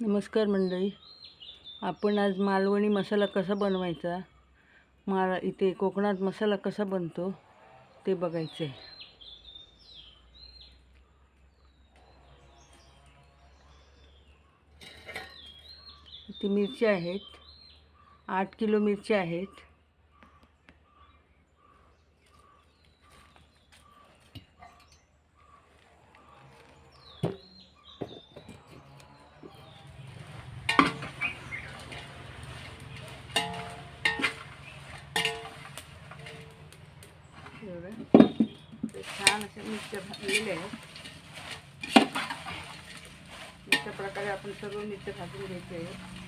नमस्कार मंडळी. आपण आज मालवणी मसाला कसा बनवायचा? माळ इथे कोकणात मसाला कसा बनतो ते बघायचं आहे इथे मिरच्या आहेत. आठ किलो मिरच्या आहेत. एवढं ते छान असे मिरच्या भाजलेले आहेत. अशा प्रकारे आपण सर्व मिरच्या भाजून घ्यायचे आहे.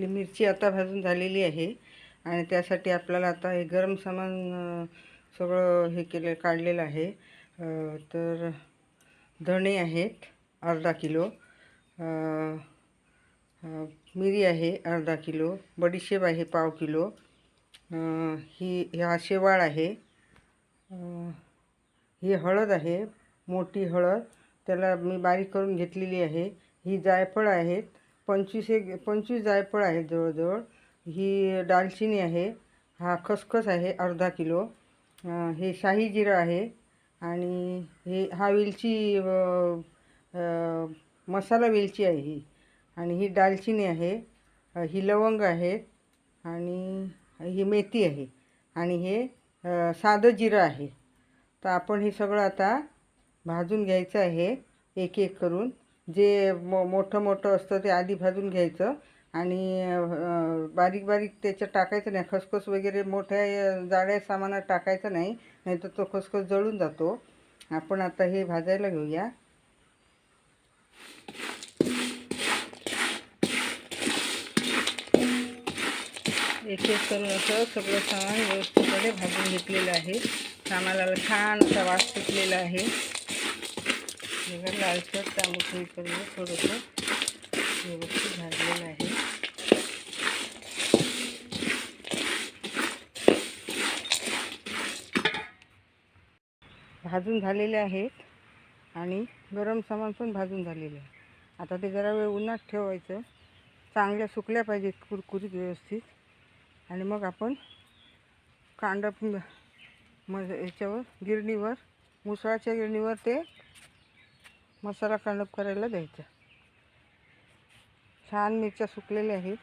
आपली मिरची आता भाजून झालेली आहे. आणि त्यासाठी आपल्याला आता हे गरम सामान सगळं हे केलं काढलेलं आहे. तर धणे आहेत अर्धा किलो. मिरी आहे अर्धा किलो. बडीशेप आहे पाव किलो. ही हा शेवाळ आहे. ही हळद आहे मोठी हळद. त्याला मी बारीक करून घेतलेली आहे. ही जायफळ आहेत. पंचवीस एक पंचवीस जायफळ आहेत जवळजवळ. ही दालचिनी आहे. हा खसखस आहे अर्धा किलो. हे शाही जिरं आहे आणि हे हा वेलची मसाला वेलची आहे ही. आणि ही दालचिनी आहे ही लवंग आहे आणि ही मेथी आहे. आणि हे साधं जिरं आहे. तर आपण हे सगळं आता भाजून घ्यायचं आहे एक एक करून. जे मो मोठं मोठं असतं ते आधी भाजून घ्यायचं. आणि बारीक बारीक त्याच्यात टाकायचं नाही. खसखस वगैरे मोठ्या जाड्या सामानात टाकायचं नाही. नाहीतर तो खसखस जळून जातो. आपण आता हे भाजायला घेऊया. एक एक करून असं सगळं सामान व्यवस्थितपणे भाजून घेतलेलं आहे. सामानाला छान असा वास सुटलेला आहे. बघा लालसर तांबूस करून थोडंसं व्यवस्थित भाजलेलं आहे. भाजून झालेले आहेत आणि गरम सामान पण भाजून झालेले आहे. आता ते जरा वेळ उन्हात ठेवायचं. चांगल्या सुकल्या पाहिजेत कुरकुरीत व्यवस्थित. आणि मग आपण कांदा म मग याच्यावर गिरणीवर मुसळाच्या गिरणीवर ते मसाला कांडप करायला द्यायचा. छान मिरच्या सुकलेल्या आहेत.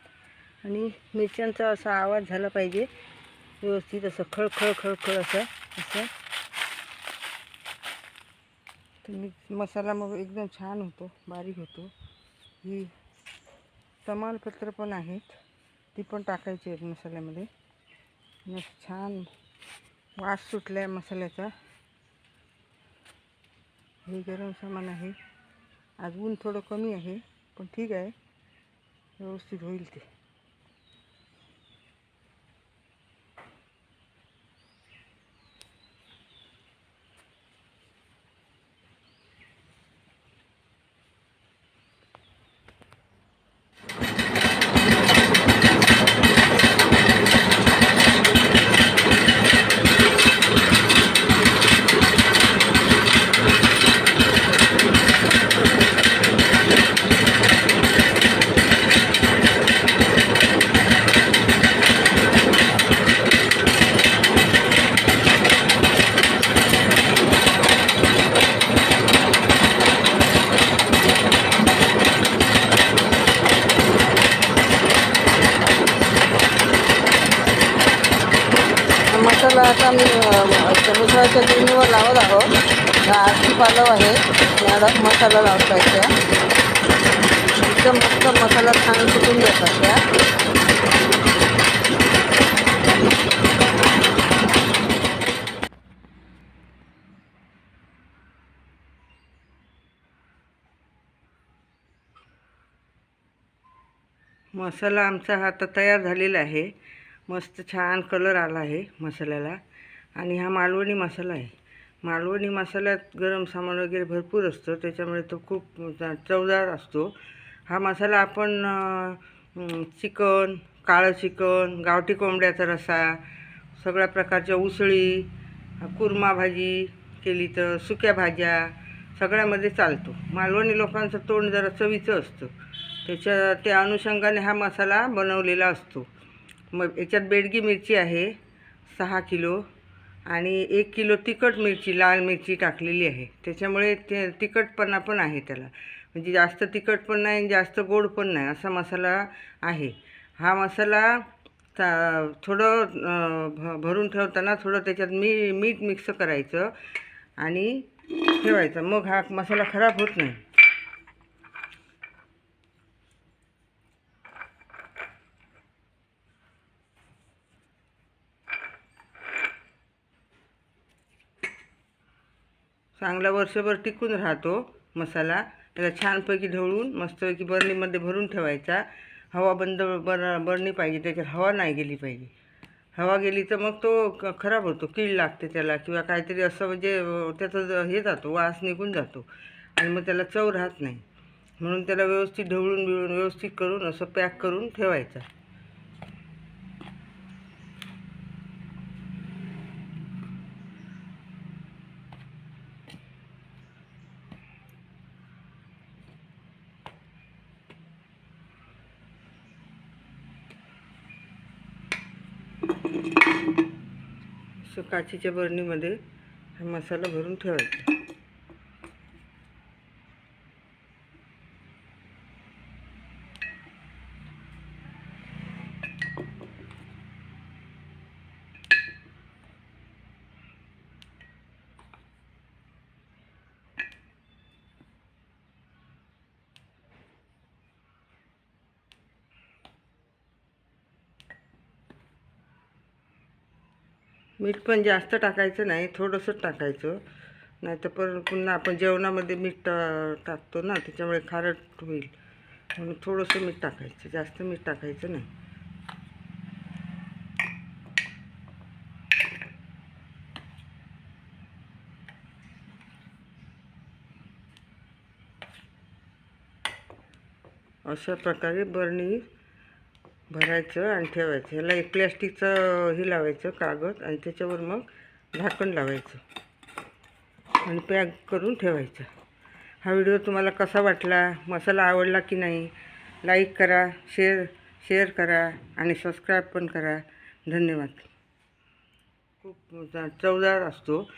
आणि मिरच्यांचा असा आवाज झाला पाहिजे. व्यवस्थित असं खळखळ खळखळ असं असं. तर मसाला मग एकदम छान होतो बारीक होतो. ही तमालपत्र पण आहेत. ती पण टाकायची आहेत मसाल्यामध्ये. मग छान वास सुटला आहे मसाल्याचा. हे गरम सामान आहे. आज ऊन थोडं कमी आहे पण ठीक आहे. व्यवस्थित होईल ते. बाजूला आता मी समुद्राच्या जमिनीवर लावत आहोत. आरती पालव आहे. याला मसाला लावतात त्या एकदम मस्त मसाला छान सुटून जातात त्या मसाला आमचा हा आता तयार झालेला आहे. मस्त छान कलर आला आहे मसाल्याला. आणि हा मालवणी मसाला आहे. मालवणी मसाल्यात गरम सामान वगैरे भरपूर असतं. त्याच्यामुळे तो खूप चवदार असतो. हा मसाला आपण चिकन काळं चिकन गावठी कोंबड्याचा रसा सगळ्या प्रकारच्या उसळी कुर्मा भाजी केली तर सुक्या भाज्या सगळ्यामध्ये चालतो. मालवणी लोकांचं तोंड जरा चवीचं असतं. त्याच्या त्या अनुषंगाने हा मसाला बनवलेला असतो. मग याच्यात बेडगी मिरची आहे सहा किलो. आणि एक किलो तिखट मिरची लाल मिरची टाकलेली आहे. त्याच्यामुळे ते तिखटपणा पण आहे त्याला. म्हणजे जास्त तिखट पण नाही आणि जास्त गोड पण नाही असा मसाला आहे. हा मसाला थोडं भ भरून ठेवताना थोडं त्याच्यात मी मीठ मिक्स करायचं आणि ठेवायचं. मग हा मसाला खराब होत नाही. चांगला वर्षभर टिकून राहतो मसाला. त्याला छानपैकी ढवळून मस्तपैकी बरणीमध्ये भरून ठेवायचा. हवा बंद बर बरणी पाहिजे त्याच्यात हवा नाही गेली पाहिजे. हवा गेली तर मग तो क खराब होतो कीड लागते त्याला किंवा काहीतरी असं म्हणजे त्याचा त्याचं हे जातो वास निघून जातो आणि मग त्याला चव राहत नाही. म्हणून त्याला व्यवस्थित ढवळून बिळून व्यवस्थित करून असं पॅक करून ठेवायचा. काचेच्या बरणीमध्ये हा मसाला भरून ठेवायचा. मीठ पण जास्त टाकायचं नाही थोडंसंच टाकायचं. नाही तर पण पुन्हा आपण जेवणामध्ये मीठ टाकतो ना त्याच्यामुळे खारट होईल. म्हणून थोडंसं मीठ टाकायचं जास्त मीठ टाकायचं नाही. अशा प्रकारे बरणी भरायचं आणि ठेवायचं. ह्याला एक प्लॅस्टिकचं हे लावायचं कागद आणि त्याच्यावर मग झाकण लावायचं. आणि पॅक करून ठेवायचं. हा व्हिडिओ तुम्हाला कसा वाटला मसाला आवडला की नाही लाईक करा शेअर शेअर करा आणि सबस्क्राईब पण करा. धन्यवाद. खूप चवदार असतो.